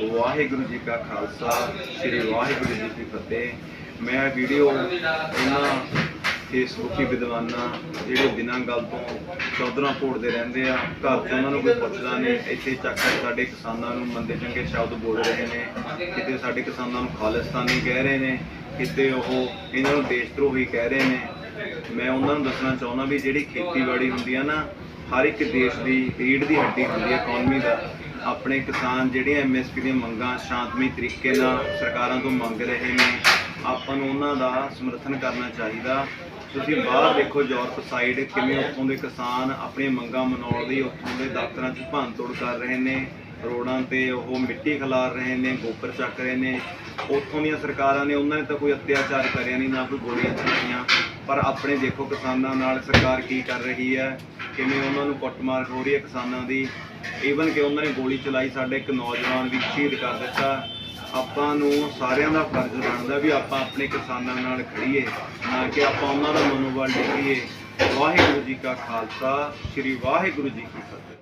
ਵਾਹਿਗੁਰੂ ਜੀ ਕਾ ਖਾਲਸਾ, ਸ੍ਰੀ ਵਾਹਿਗੁਰੂ ਜੀ ਕੀ ਫਤਿਹ। ਮੈਂ ਵੀਡੀਓ ਇਹਨਾਂ ਫੇਸਬੁੱਕੀ ਵਿਦਵਾਨਾਂ, ਜਿਹੜੇ ਬਿਨਾਂ ਗੱਲ ਤੋਂ ਚੌਧਰਾਂ ਪੋੜਦੇ ਰਹਿੰਦੇ ਆ, ਘਰ ਤੋਂ ਉਹਨਾਂ ਨੂੰ ਕੋਈ ਪੁੱਛਦਾ ਨਹੀਂ। ਇੱਥੇ ਚੱਕ ਕੇ ਸਾਡੇ ਕਿਸਾਨਾਂ ਨੂੰ ਮੰਦੇ ਚੰਗੇ ਸ਼ਬਦ ਬੋਲ ਰਹੇ ਨੇ। ਕਿਤੇ ਸਾਡੇ ਕਿਸਾਨਾਂ ਨੂੰ ਖਾਲਿਸਤਾਨੀ ਕਹਿ ਰਹੇ ਨੇ, ਕਿਤੇ ਉਹ ਇਹਨਾਂ ਨੂੰ ਦੇਸ਼ ਧਰੋਹੀ ਕਹਿ ਰਹੇ ਨੇ। ਮੈਂ ਉਹਨਾਂ ਨੂੰ ਦੱਸਣਾ ਚਾਹੁੰਦਾ ਵੀ ਜਿਹੜੀ ਖੇਤੀਬਾੜੀ ਹੁੰਦੀ ਆ ਨਾ, ਹਰ ਇੱਕ ਦੇਸ਼ ਦੀ ਰੀੜ ਦੀ ਹੱਡੀ ਹੁੰਦੀ ਹੈ ਇਕਨੋਮੀ ਦਾ। ਆਪਣੇ ਕਿਸਾਨ ਜਿਹੜੀਆਂ ਐਮਐਸਪੀ ਦੀਆਂ ਮੰਗਾਂ ਸ਼ਾਂਤਮਈ ਤਰੀਕੇ ਨਾਲ ਸਰਕਾਰਾਂ ਤੋਂ ਮੰਗ ਰਹੇ ਨੇ, ਆਪਾਂ ਨੂੰ ਉਹਨਾਂ ਦਾ ਸਮਰਥਨ ਕਰਨਾ ਚਾਹੀਦਾ। ਤੁਸੀਂ ਬਾਹਰ ਦੇਖੋ ਯੂਰਪ ਸਾਈਡ ਕਿਵੇਂ ਉੱਥੋਂ ਦੇ ਕਿਸਾਨ ਆਪਣੀਆਂ ਮੰਗਾਂ ਮਨਾਉਣ ਲਈ ਉੱਥੋਂ ਦੇ ਦਫ਼ਤਰਾਂ 'ਚ ਭੰਨਤੋੜ ਕਰ ਰਹੇ ਨੇ, ਰੋਡਾਂ ਤੇ ਉਹ ਮਿੱਟੀ ਖਿਲਾਰ ਰਹੇ ਨੇ, ਗੋਬਰ ਚੱਕ ਰਹੇ ਨੇ। ਉੱਥੋਂ ਦੀਆਂ ਸਰਕਾਰਾਂ ਨੇ ਉਹਨਾਂ ਨੇ ਤਾਂ ਕੋਈ ਅਤਿਆਚਾਰ ਕਰਿਆ ਨਹੀਂ, ਨਾ ਕੋਈ ਗੋਲੀਆਂ ਚਲਾਈਆਂ ਪਰ ਆਪਣੇ ਦੇਖੋ ਕਿਸਾਨਾਂ ਨਾਲ ਸਰਕਾਰ ਕੀ ਕਰ ਰਹੀ ਹੈ ਕਿਵੇਂ ਉਹਨਾਂ ਨੂੰ ਕੁੱਟਮਾਰ ਹੋ ਰਹੀ ਹੈ ਕਿਸਾਨਾਂ ਦੀ। ਈਵਨ ਕਿ ਉਹਨਾਂ ਨੇ ਗੋਲੀ ਚਲਾਈ, ਸਾਡੇ ਇੱਕ ਨੌਜਵਾਨ ਵੀ ਸ਼ਹੀਦ ਕਰ ਦਿੱਤਾ। ਆਪਾਂ ਨੂੰ ਸਾਰਿਆਂ ਦਾ ਫਰਜ਼ ਬਣਦਾ ਵੀ ਆਪਾਂ ਆਪਣੇ ਕਿਸਾਨਾਂ ਨਾਲ ਖੜੀਏ ਨਾ ਕਿ ਆਪਾਂ ਉਹਨਾਂ ਦਾ ਮਨੋਬਲ ਡਿੱਗੀਏ। ਵਾਹਿਗੁਰੂ ਜੀ ਕਾ ਖਾਲਸਾ, ਸ੍ਰੀ ਵਾਹਿਗੁਰੂ ਜੀ ਕੀ ਫਤਿਹ।